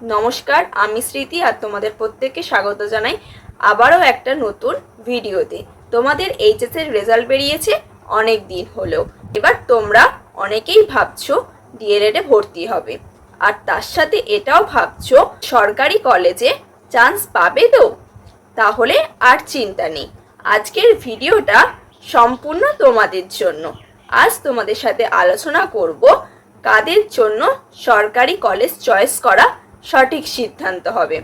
নমস্কার, আমি স্মৃতি আর তোমাদের প্রত্যেককে স্বাগত জানাই আবারও একটা নতুন ভিডিওতে। তোমাদের এইচএস এর রেজাল্ট বেরিয়েছে অনেক দিন হলো এবার তোমরা অনেকেই ভাবছ ডিএলএড ভর্তি হবে। আর তার সাথে এটাও ভাবছ, সরকারি কলেজে চান্স পাবে তো? তাহলে আর চিন্তা নেই। আজকের ভিডিওটা সম্পূর্ণ তোমাদের জন্য। আজ তোমাদের সাথে আলোচনা করব কাদের জন্য সরকারি কলেজ চয়েস করা সঠিক সিদ্ধান্ত হবে।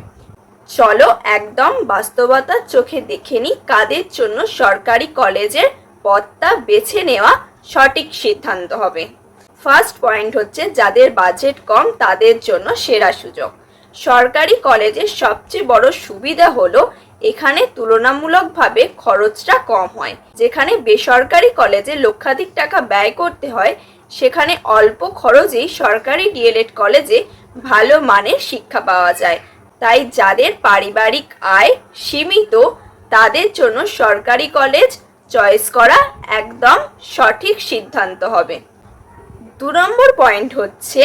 চলো একদম বাস্তবতার চোখে দেখে নিই কাদের জন্য সরকারি কলেজের পথটা বেছে নেওয়া সঠিক সিদ্ধান্ত হবে। ফার্স্ট পয়েন্ট হচ্ছে যাদের বাজেট কম, তাদের জন্য সেরা সুযোগ। সরকারি কলেজের সবচেয়ে বড় সুবিধা হলো এখানে তুলনামূলকভাবে খরচটা কম হয়। যেখানে বেসরকারি কলেজে লক্ষাধিক টাকা ব্যয় করতে হয়, সেখানে অল্প খরচেই সরকারি ডিএলএড কলেজে ভালো মানের শিক্ষা পাওয়া যায়। তাই যাদের পারিবারিক আয় সীমিত, তাদের জন্য সরকারি কলেজ চয়েস করা একদম সঠিক সিদ্ধান্ত হবে। দু নম্বর পয়েন্ট হচ্ছে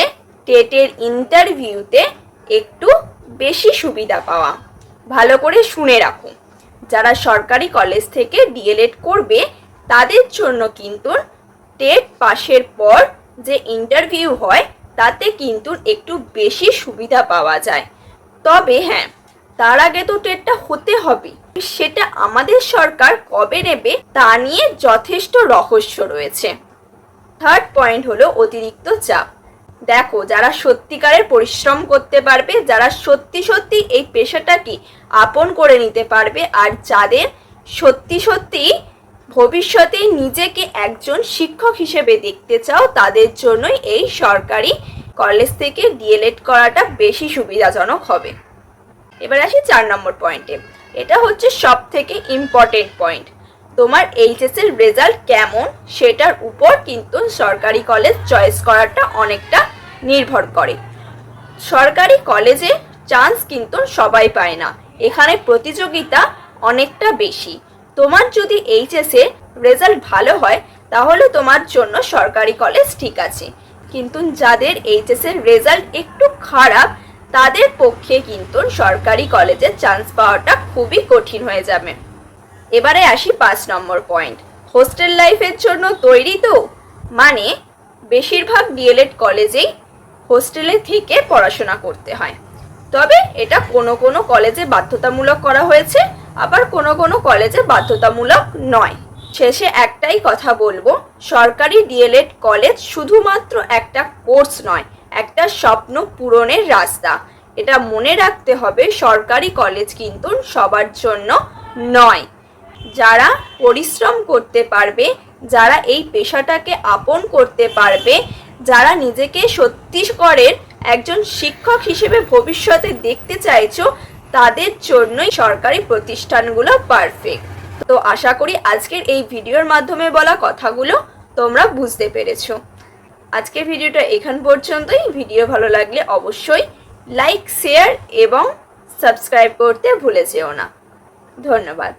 টেটের ইন্টারভিউতে একটু বেশি সুবিধা পাওয়া। ভালো করে শুনে রাখো। যারা সরকারি কলেজ থেকে ডিএলএড করবে, তাদের জন্য কিন্তু টেট পাশের পর যে ইন্টারভিউ হয় তাতে কিন্তু একটু বেশি সুবিধা পাওয়া যায়। তবে হ্যাঁ তার আগে তো টেটটা হতে হবে। সেটা আমাদের সরকার কবে নেবে তা নিয়ে যথেষ্ট রহস্য রয়েছে। থার্ড পয়েন্ট হলো অতিরিক্ত চাপ। দেখো, যারা সত্যিকারের পরিশ্রম করতে পারবে, যারা সত্যি সত্যি এই পেশাটাকে আপন করে নিতে পারবে আর যাদের সত্যি সত্যি ভবিষ্যতে নিজেকে একজন শিক্ষক হিসেবে দেখতে চাও, তাদের জন্যই এই সরকারি কলেজ থেকে ডিএলএড করাটা বেশি সুবিধাজনক হবে। এবার আসি চার নম্বর পয়েন্টে এটা হচ্ছে সব থেকে ইম্পর্টেন্ট পয়েন্ট তোমার এইচএস এর রেজাল্ট কেমন, সেটার উপর কিন্তু সরকারি কলেজ চয়েস করাটা অনেকটা নির্ভর করে। সরকারি কলেজে চান্স কিন্তু সবাই পায় না। এখানে প্রতিযোগিতা অনেকটা বেশি। তোমার যদি এইচএস রেজাল্ট ভালো হয়, তাহলে তোমার জন্য সরকারি কলেজ ঠিক আছে। কিন্তু যাদের এইচএস এর রেজাল্ট একটু খারাপ, তাদের পক্ষে কিন্তু সরকারি কলেজে চান্স পাওয়াটা খুবই কঠিন হয়ে যাবে। এবারে আসি পাঁচ নম্বর পয়েন্ট হোস্টেল লাইফের জন্য তৈরি তো? মানে বেশিরভাগ ডিএলএড কলেজেই হোস্টেলে থেকে পড়াশোনা করতে হয়। তবে এটা কোনো কোনো কলেজে বাধ্যতামূলক করা হয়েছে। আবার কোনো কোনো কলেজে বাধ্যতামূলক নয়। শেষে একটাই কথা বলব, সরকারি ডিএলএড কলেজ শুধুমাত্র একটা কোর্স নয়, একটা স্বপ্ন পূরণের রাস্তা। এটা মনে রাখতে হবে, সরকারি কলেজ কিন্তু সবার জন্য নয়। যারা পরিশ্রম করতে পারবে, যারা এই পেশাটাকে আপন করতে পারবে, যারা নিজেকে সত্যিকারের একজন শিক্ষক হিসেবে ভবিষ্যতে দেখতে চাইছো তাদের জন্যই সরকারি প্রতিষ্ঠানগুলো পারফেক্ট তো আশা করি আজকের এই ভিডিওর মাধ্যমে বলা কথাগুলো তোমরা বুঝতে পেরেছ। আজকের ভিডিওটা এখান পর্যন্তই। ভিডিও ভালো লাগলে অবশ্যই লাইক শেয়ার এবং সাবস্ক্রাইব করতে ভুলে যেও না। ধন্যবাদ।